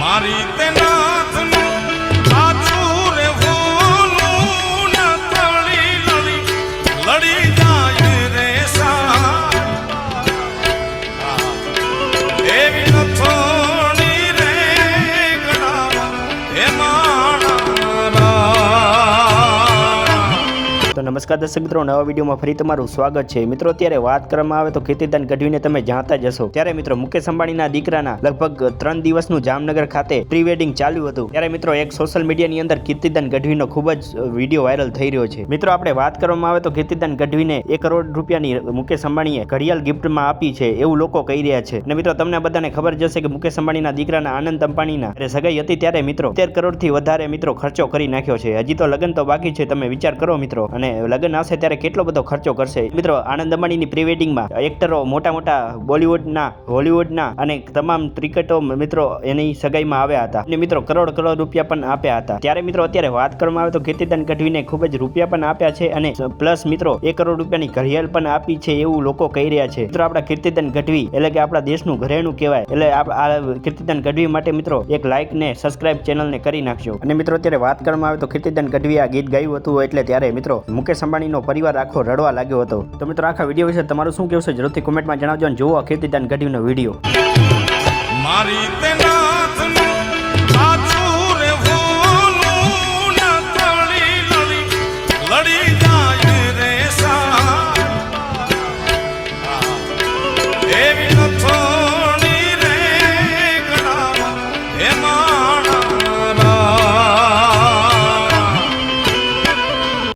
મારી તે તો નમસ્કાર દર્શક મિત્રો, નવા વિડીયોમાં ફરી તમારું સ્વાગત છે. મિત્રો, અત્યારે વાત કરવામાં આવે તો ખેતીદાન ગઢવીને તમે જાણતા જ હશો. ત્યારે મિત્રો, મુકેશ અંબાણીના દીકરાના લગભગ ત્રણ દિવસનું જામનગર ખાતે પ્રી વેડિંગ ચાલ્યું હતું. ત્યારે મિત્રો, એક સોશિયલ મીડિયાની અંદર કીર્તિદાન ગઢવીનો ખૂબ જ વીડિયો વાયરલ થઈ રહ્યો છે. મિત્રો, આપણે વાત કરવામાં આવે તો કીર્તિદાન ગઢવીને એક કરોડ રૂપિયાની મુકેશ અંબાણીએ ઘડિયાળ ગિફ્ટમાં આપી છે એવું લોકો કહી રહ્યા છે. અને મિત્રો, તમને બધાને ખબર જ હશે કે મુકેશ અંબાણીના દીકરાના આનંદ અંબાણીના સગાઈ હતી ત્યારે મિત્રો, તેર કરોડથી વધારે મિત્રો ખર્ચો કરી નાખ્યો છે. હજી તો લગ્ન તો બાકી છે, તમે વિચાર કરો મિત્રો. અને લગ્ન આવશે ત્યારે કેટલો બધો ખર્ચો કરશે. મિત્રો, આનંદ અંબાણીની પ્રી વેડિંગમાં એક્ટરો મોટા મોટા બોલિવૂડના, હોલિવૂડના અને તમામ ક્રિકેટો મિત્રો એની સગાઈમાં આવ્યા હતા. અને મિત્રો, કરોડ કરોડ રૂપિયા પણ આપ્યા હતા. ત્યારે મિત્રો, અત્યારે વાત કરવામાં આવે તો કીર્તિદાન ગઢવીને ખૂબ જ રૂપિયા પણ આપ્યા છે અને પ્લસ મિત્રો, એક કરોડ રૂપિયાની ઘડિયાળ પણ આપી છે એવું લોકો કહી રહ્યા છે. મિત્રો, આપણા કીર્તિદાન ગઢવી, એટલે કે આપણા દેશનું ઘરેણું કહેવાય. એટલે આ કીર્તિદાન ગઢવી માટે મિત્રો, એક લાઇક ને સબસ્ક્રાઇબ ચેનલને કરી નાખજો. અને મિત્રો, અત્યારે વાત કરવામાં આવે તો કીર્તિદાન ગઢવી આ ગીત ગાયું હતું એટલે ત્યારે મિત્રો મુકેશ અંબાણીનો પરિવાર આખો રડવા લાગ્યો હતો. તો મિત્રો, આખા વીડિયો વિશે તમારું શું કહેવું છે? જરૂરથી કોમેન્ટમાં જણાવજો અને જુઓ આ દાન ગઢવીનો વીડિયો.